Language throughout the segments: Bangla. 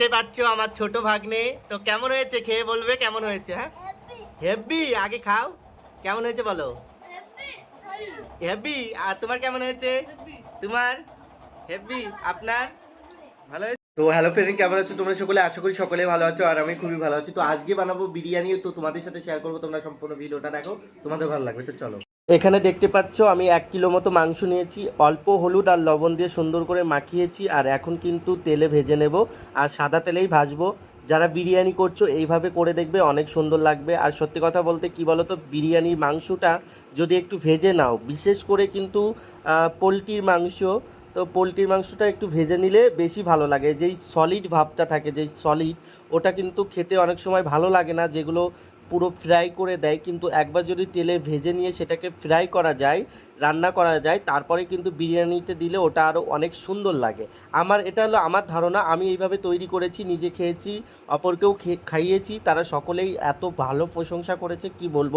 দেখতে পাচ্ছ আমার ছোট ভাগ্নে। তো কেমন হয়েছে? খেয়ে বলবে কেমন হয়েছে হ্যাঁ? হেভি আগে খাও। কেমন হয়েছে বলো? হেভি আর তোমার কেমন হয়েছে? তোমার? হেভি আপনার? ভালো হয়েছে? তো হ্যালো ফ্রেন্ড কেমন আছো তোমরা সকলে? আশা করি সকলে ভালো আছো আর আমি খুবই ভালো আছি। তো আজকে বানাবো বিরিয়ানি তো তোমাদের সাথে শেয়ার করব তোমরা সম্পূর্ণ ভিডিওটা। দেখো তোমাদের ভালো লাগবে তো চলো। এখানে দেখতে পাচ্ছ, আমি এক কিলো মতো মাংস নিয়েছি। অল্প হলুদ আর লবণ দিয়ে সুন্দর করে মাখিয়েছি আর এখন কিন্তু তেলে ভেজে নেব আর সাদা তেলেই ভাজবো। যারা বিরিয়ানি করছ, এইভাবে করে দেখবে অনেক সুন্দর লাগবে। আর সত্যি কথা বলতে কি বলো তো বিরিয়ানির মাংসটা যদি একটু ভেজে নাও, বিশেষ করে কিন্তু পোলট্রির মাংস, তো পোলট্রির মাংসটা একটু ভেজে নিলে বেশি ভালো লাগে। যেই সলিড ভাবটা থাকে, যেই সলিড ওটা কিন্তু খেতে অনেক সময় ভালো লাগে না, যেগুলো পুরো ফ্রাই করে দেয় কিন্তু একবার যদি তেলে ভেজে নিয়ে সেটাকে ফ্রাই করা যায় রান্না করা যায়, তারপরে কিন্তু বিরিয়ানিতে দিলে ওটা আরও অনেক সুন্দর লাগে। আমার এটা হলো আমার ধারণা, আমি এইভাবে তৈরি করেছি, নিজে খেয়েছি, অপরকেও খাইয়েছি, তারা সকলেই এত ভালো প্রশংসা করেছে, কি বলব?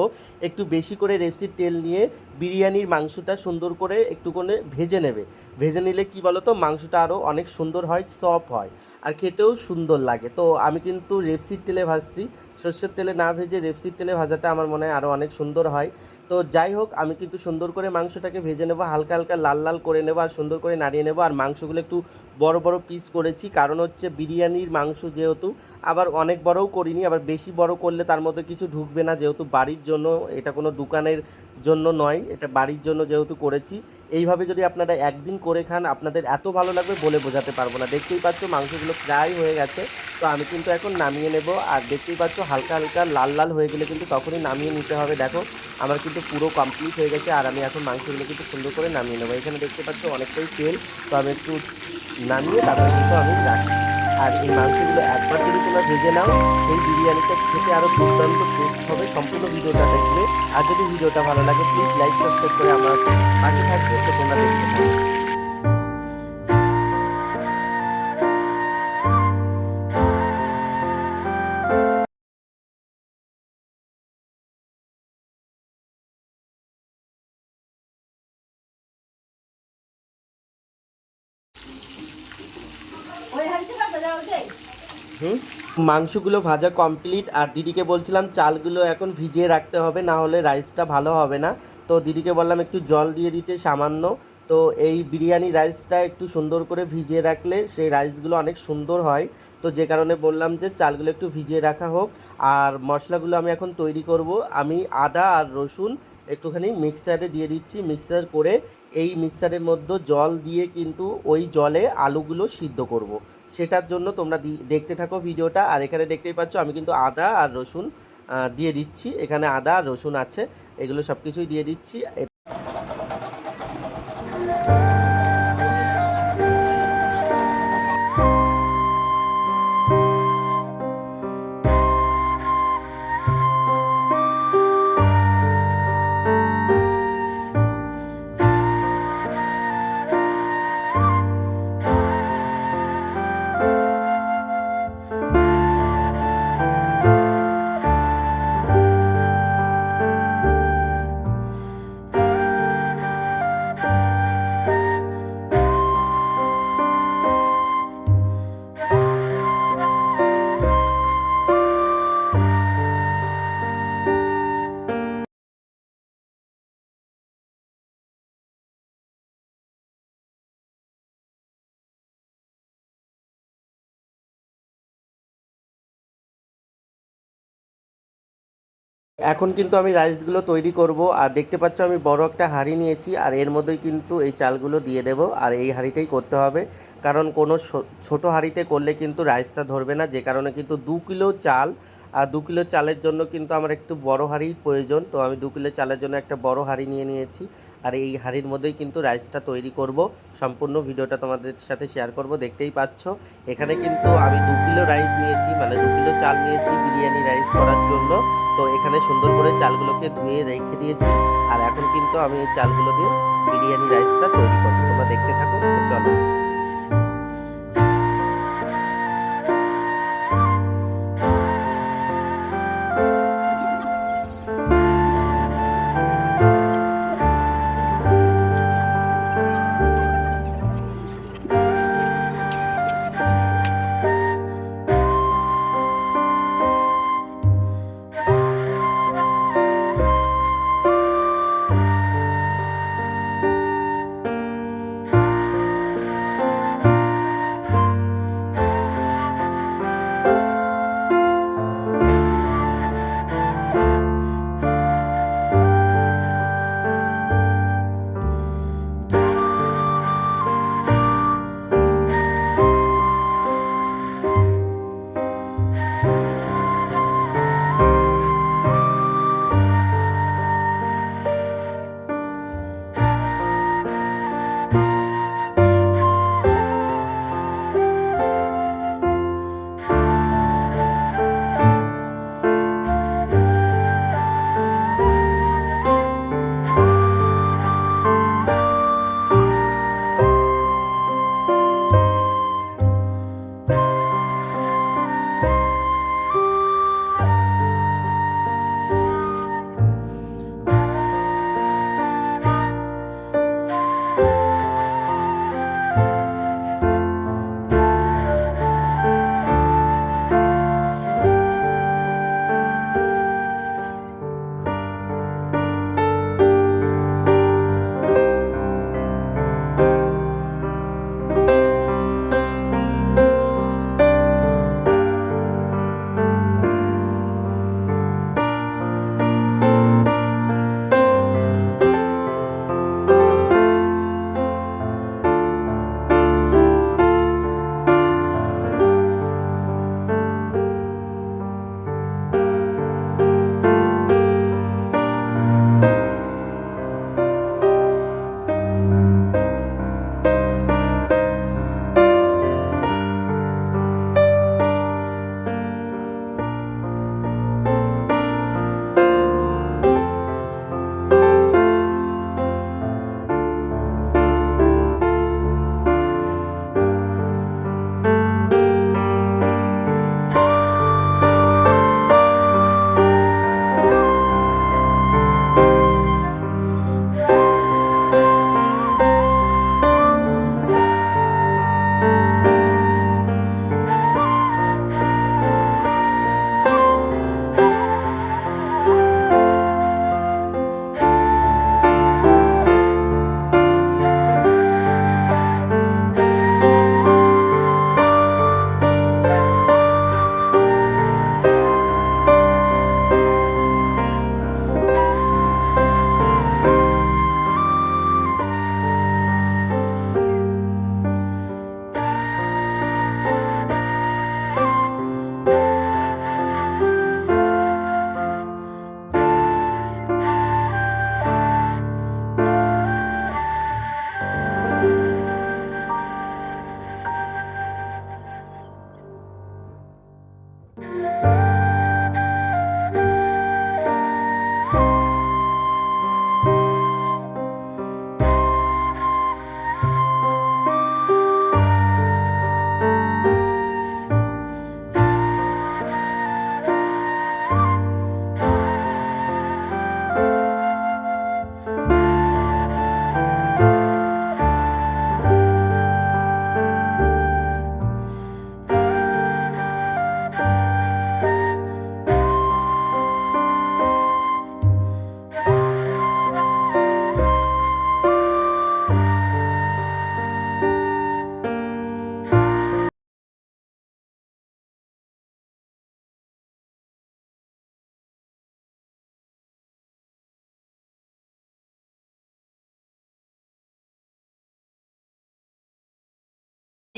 একটু বেশি করে রেসি তেল নিয়ে বিরিয়ানির মাংসটা সুন্দর করে একটু করে ভেজে নেবে। ভেজে নিলে কি বলো তো মাংসটা আরও অনেক সুন্দর হয় সফট হয়, আর খেতেও সুন্দর লাগে। তো আমি কিন্তু রেপসির তেলে ভাজছি, সর্ষের তেলে না ভেজে রেপসির তেলে ভাজাটা আমার মনে হয় আরও অনেক সুন্দর হয়। তো যাই হোক, আমি কিন্তু সুন্দর করে মাংসটাকে ভেজে নেব, হালকা হালকা লাল লাল করে নেব আর সুন্দর করে নাড়িয়ে নেব। আর মাংসগুলো একটু বড় বড় পিস করেছি, কারণ হচ্ছে বিরিয়ানির মাংস যেহেতু, আবার অনেক বড়ও করিনি, আবার বেশি বড় করলে তার মধ্যে কিছু ঢুকবে না যেহেতু বাড়ির জন্য, এটা কোনো দোকানের জন্য নয়, এটা বাড়ির জন্য যেহেতু করেছি, এইভাবে যদি আপনারা একদিন করে খান, আপনাদের এত ভালো লাগবে বলে বোঝাতে পারব না। দেখতেই পাচ্ছ মাংসগুলো প্রায় হয়ে গেছে, তো আমি কিন্তু এখন নামিয়ে নেব। আর দেখতেই পাচ্ছ হালকা হালকা লাল লাল হয়ে গেলে কিন্তু তখনই নামিয়ে নিতে হবে। দেখো, আমার কিন্তু পুরো কমপ্লিট হয়ে গেছে, আর আমি এখন মাংসগুলো কিন্তু সুন্দর করে নামিয়ে নেব। এখানে দেখতে পাচ্ছ অনেকটাই তেল, তো আমি একটু নামিয়ে তারপরে কিন্তু আমি রাখছি। আর এই মাংসগুলো একবার যদি তোমরা ভেজে নাও, সেই বিরিয়ানিটা খেতে আরও দুর্দান্ত টেস্ট হবে। সম্পূর্ণ ভিডিওটা দেখবে। আর যদি ভিডিওটা ভালো লাগে প্লিজ লাইক সাবস্ক্রাইব করে আমার পাশে থাকবে তো তোমরা দেখতে থাকো মাংসগুলো ভাজা কমপ্লিট আর দিদিকে বলছিলাম চালগুলো এখন ভিজিয়ে রাখতে হবে, না হলে রাইসটা ভালো হবে না। তো দিদিকে বললাম একটু জল দিয়ে দিতে সামান্য। তো এই বিরিয়ানি রাইসটা একটু সুন্দর করে ভিজিয়ে রাখলে সেই রাইসগুলো অনেক সুন্দর হয়। তো যে কারণে বললাম যে চালগুলো একটু ভিজিয়ে রাখা হোক। আর মশলাগুলো আমি এখন তৈরি করব। আমি আদা আর রসুন একটুখানি মিক্সারে দিয়ে দিচ্ছি। মিক্সার করে এই মিক্সারের মধ্যে জল দিয়ে কিন্তু ওই জলে আলুগুলো সিদ্ধ করব। সেটার জন্য তোমরা দেখতে থাকো ভিডিওটা। আর এখানে দেখতেই পাচ্ছ, আমি কিন্তু আদা আর রসুন দিয়ে দিচ্ছি। এখানে আদা আর রসুন আছে, এগুলো সব কিছুই দিয়ে দিচ্ছি। এখন কিন্তু আমি রাইসগুলো তৈরি করব। আর দেখতে পাচ্ছ আমি বড় একটা হাঁড়ি নিয়েছি, আর এর মধ্যেই কিন্তু এই চালগুলো দিয়ে দেব। আর এই হাঁড়িতেই করতে হবে। কারণ কোনো ছোট হাঁড়িতে করলে কিন্তু রাইসটা ধরবে না। যে কারণে কিন্তু দু কিলো চাল আর দু কিলো চালের জন্য কিন্তু আমার একটু বড় হাঁড়ির প্রয়োজন। তো আমি দু কিলো চালের জন্য একটা বড় হাঁড়ি নিয়ে নিয়েছি। আর এই হাঁড়ির মধ্যেই কিন্তু রাইসটা তৈরি করব। সম্পূর্ণ ভিডিওটা তোমাদের সাথে শেয়ার করব, দেখতেই পাচ্ছ। এখানে কিন্তু আমি দু কিলো রাইস নিয়েছি মানে দু কিলো চাল নিয়েছি বিরিয়ানি রাইস করার জন্য। তো এখানে সুন্দর করে চালগুলোকে ধুয়ে রেখে দিয়েছি। আর এখন কিন্তু আমি এই চালগুলো দিয়ে বিরিয়ানি রাইসটা তৈরি করব। তোমরা দেখতে থাকো, তো চলো।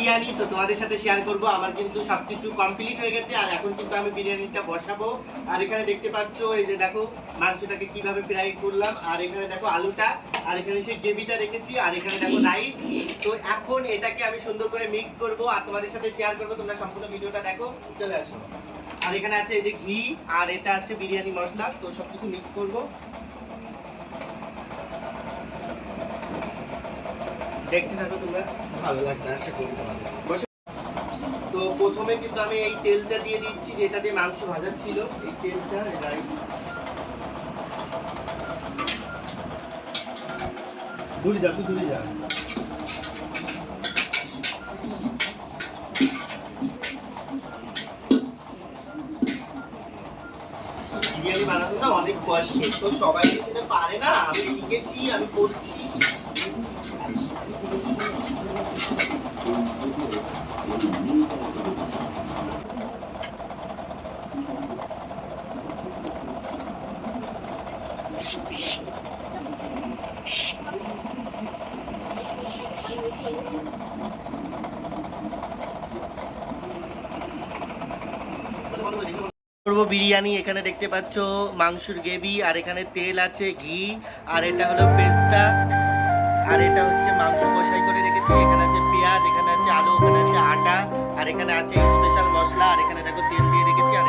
বিরিয়ানি তো তোমাদের সাথে শেয়ার করব। আমার কিন্তু সবকিছু কমপ্লিট হয়ে গেছে। আর এখন কিন্তু আমি বিরিয়ানিটা বসাবো। আর এখানে দেখতে পাচ্ছ, এই যে দেখো, মাংসটাকে কীভাবে ফ্রাই করলাম। আর এখানে দেখো আলুটা, আর এখানে সেই গ্রেভিটা রেখেছি। আর এখানে দেখো রাইস তো এখন এটাকে আমি সুন্দর করে মিক্স করব। আর তোমাদের সাথে শেয়ার করব। তোমরা সম্পূর্ণ ভিডিওটা দেখো। চলে আসো। আর এখানে আছে এই যে ঘি, আর এটা আছে বিরিয়ানি মশলা। তো সবকিছু মিক্স করব। দেখতে থাকো তোমরা। ভালো লাগবে, আশা করি তোমাদের তো প্রথমে কিন্তু আমি এই তেলটা দিয়ে দিচ্ছি, যেটা দিয়ে মাংস ভাজা ছিল। এই তেলটা যা তুই যা। বানানো না অনেক কষ্টের তো সবাই পারে না। আমি শিখেছি, আমি করছি। বিরিয়ানি, এখানে দেখতে পাচ্ছ মাংসের গ্রেভি, আর এখানে তেল আছে, ঘি, আর এটা হলো পেস্টটা আর এটা হচ্ছে মাংস কষাই করে রেখেছি এখানে আছে পেঁয়াজ, এখানে আছে আলু, এখানে আছে আটা, আর এখানে আছে স্পেশাল মশলা, আর এখানে দেখো তেল দিয়ে রেখেছি, আর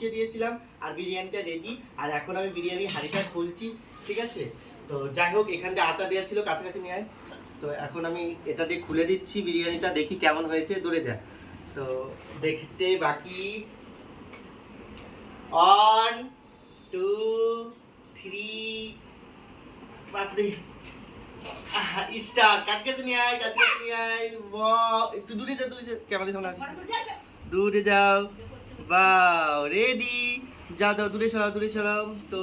বসিয়ে দিয়েছিলাম আর বিরিয়ানিটা রেডি আর এখন আমি বিরিয়ানি হাঁড়িটা খুলছি ঠিক আছে? তো যাই হোক এখানটা আটা দেওয়া ছিল কাছাকাছি নিয়ে আয়। তো এখন আমি এটা দিয়ে খুলে দিচ্ছি বিরিয়ানিটা দেখি কেমন হয়েছে দূরে যা। তো দেখতে বাকি। ওয়ান টু থ্রি বাপরে স্টার কাজ কাছে নিয়ে আয় কাজ নিয়ে আয়। একটু দূরে যা দূরে যা। ক্যামেরা সামনে আসিস দূরে যাও। বাও রেডি যাও যাও, দূরে সরাও দূরে সরাও। তো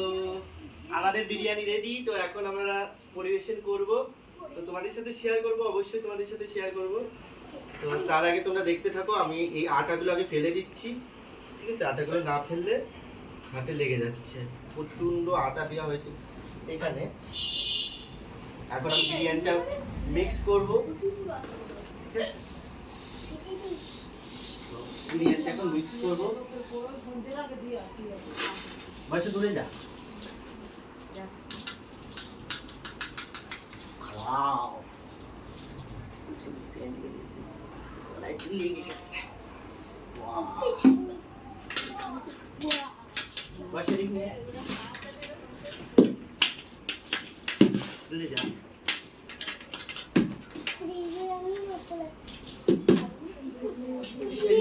আমাদের বিরিয়ানি রেডি তো এখন আমরা পরিবেশন করব। তো তোমাদের সাথে শেয়ার করব, অবশ্যই তোমাদের সাথে শেয়ার করব। তো তার আগে তোমরা দেখতে থাকো, আমি এই আটাগুলো আগে ফেলে দিচ্ছি। ঠিক আছে? আটাগুলো না ফেললে হাতে লেগে যাচ্ছে। প্রচণ্ড আটা দেওয়া হয়েছে এখানে। এখন আমি বিরিয়ানিটা মিক্স করব। ঠিক আছে? বিরিয়ানিটা এখন মিক্স করব। বসে দূরে যা। Wow. বসে দেখি দূরে যা। এই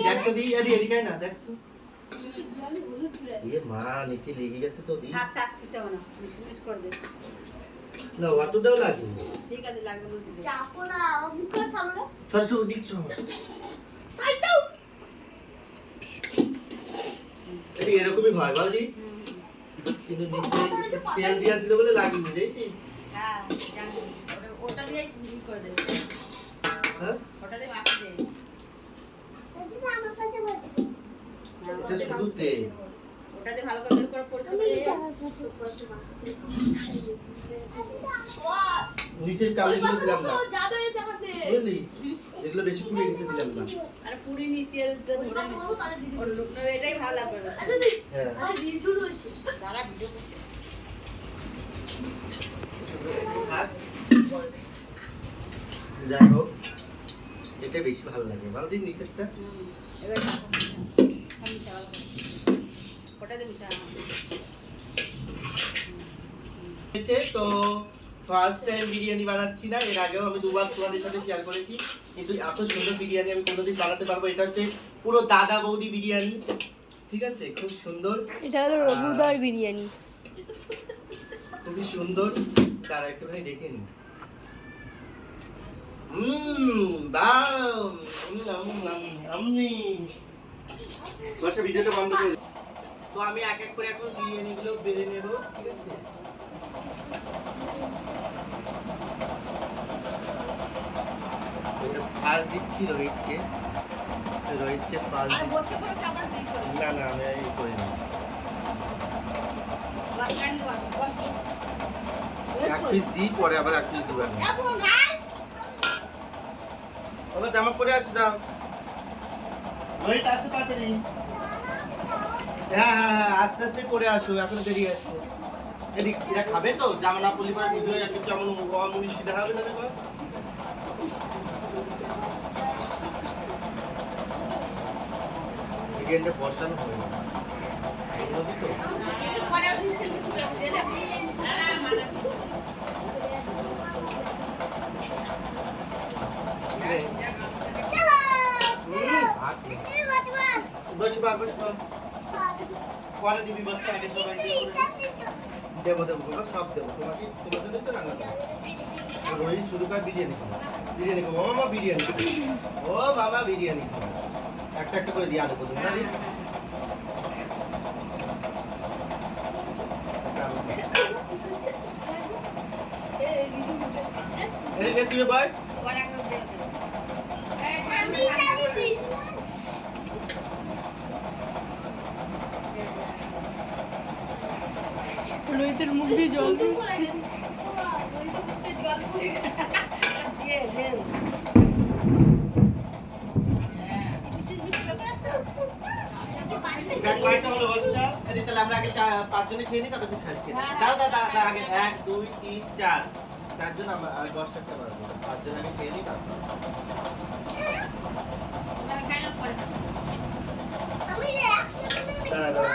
দেখ তো দিই এদি এদিকে না দেখ তো এ মা নিচে লেগে গেছে তো দি থাক থাক কিছু না মিস মিস করে দে না অতটাও লাগে ঠিক আছে লাগবে বলতে দে সরস্বতী দিক সহ এটি এরকমই হয় বলদি হুম, কিন্তু নিচে তেল দিয়া ছিল বলে লাগেনি দেখছিস হ্যাঁ ওটা- দিয়ে করে দে হ্যাঁ ওটা দিয়ে মাখি দে এটা শুধু তেল ওটা ভালো করে করে পরিষ্কার নিচের কালিগুলো দিলাম না। বুঝলি? এগুলো বেশি পুড়ে গেছে দিলাম না। আর পুরি নি তেল। ওর লোকটা এটাই ভালো লাগবে বেশি। হ্যাঁ। দাঁড়া ভিডিও করছে। যাই হোক। এটা বেশি ভালো লাগে। ভালো দিন নিচেরটা তো ফার্স্ট টাইম বিরিয়ানি বানাচ্ছি না এর আগেও আমি দুবার তোমাদের সাথে শেয়ার করেছি কিন্তু এত সুন্দর বিরিয়ানি আমি কোনোদিন বানাতে পারব এটা হচ্ছে পুরো দাদা বৌদি বিরিয়ানি ঠিক আছে? খুব সুন্দর। এটা হলো রঘুদার বিরিয়ানি। খুবই সুন্দর। তারা একটুখানি দেখে নিন ভিডিওটা বন্ধ করে তো আমি এক এক করে এখন বিরিয়ানিগুলো বেড়ে নেব ঠিক আছে? এটা ফার্স্ট দিচ্ছি রোহিতকে। রোহিতকে না না আমি এই করি না। এক পিস দিই পরে আবার এক পিস দিবেন ওকে জামা পরে আসো দাও রোহিত আসো তাড়াতাড়ি। হ্যাঁ হ্যাঁ হ্যাঁ আস্তে আস্তে করে আসো এখন দেরি আছে এদিক এরা খাবে তো জামা না পরে একটু কেমন অমনীষী দেখাবে না দেখো। বসানো হয় না হবে। তো পরে ওই দিন বেশি করে দিয়ে দে না না মানে হুম, ভাত নেই। বসে পা বসে পা পরে দিবি বসে আগে সবাই দেবো দেবো বাবা সব দেবো তোমাকে তোমার জন্য তো রান্না দেবো রোহিত শুরু কর বিরিয়ানি খাব বিরিয়ানি খাব ও বিরিয়ানি ও বাবা বিরিয়ানি খাব একটা একটা করে দিয়ে দেবো তুমি না দি এই নে তুই ভাই পরে আগে দিয়ে দে রোহিতের মুখ দিয়ে জল দিয়ে দে বেশি বেশি ব্যাপার আছে দেখ কয়টা হলো বসটা এদি তাহলে আমরা আগে পাঁচজনে খেয়ে নিই, তারপর তুই খাস খেয়ে। দাঁড়া দাঁড়া আগে এক দুই তিন চার চারজন আমরা আর দশ পারব পাঁচজন আগে খেয়ে নিই তারপর দাঁড়া দাঁড়া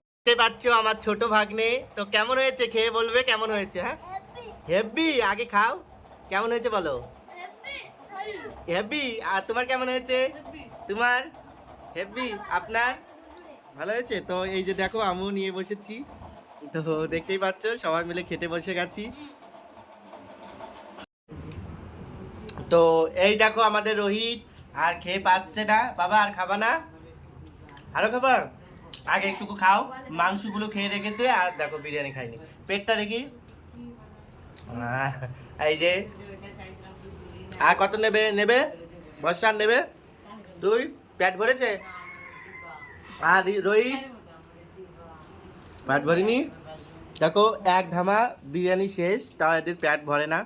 দেখতে পাচ্ছ আমার ছোট ভাগ্নে। তো কেমন হয়েছে? খেয়ে বলবে কেমন হয়েছে হ্যাঁ? হেভি আগে খাও। কেমন হয়েছে বলো? হেভি আর তোমার কেমন হয়েছে? তোমার? হেভি আপনার? ভালো হয়েছে? তো এই যে দেখো আমিও নিয়ে বসেছি। তো দেখতেই পাচ্ছ সবাই মিলে খেতে বসে গেছি। তো এই দেখো আমাদের রোহিত। আর খেয়ে পাচ্ছে না। বাবা আর খাবা না? আরও খাবা আগে একটুকু খাও, মাংসগুলো খেয়ে রেখেছে আর দেখো বিরিয়ানি খাইনি। পেটটা দেখি। এই যে। আর কত নেবে নেবে? বর্ষার নেবে? তুই? পেট ভরেছে? আর রোহিত? পেট ভরিনি? দেখো, এক ধামা বিরিয়ানি শেষ, তাও এদের পেট ভরে না।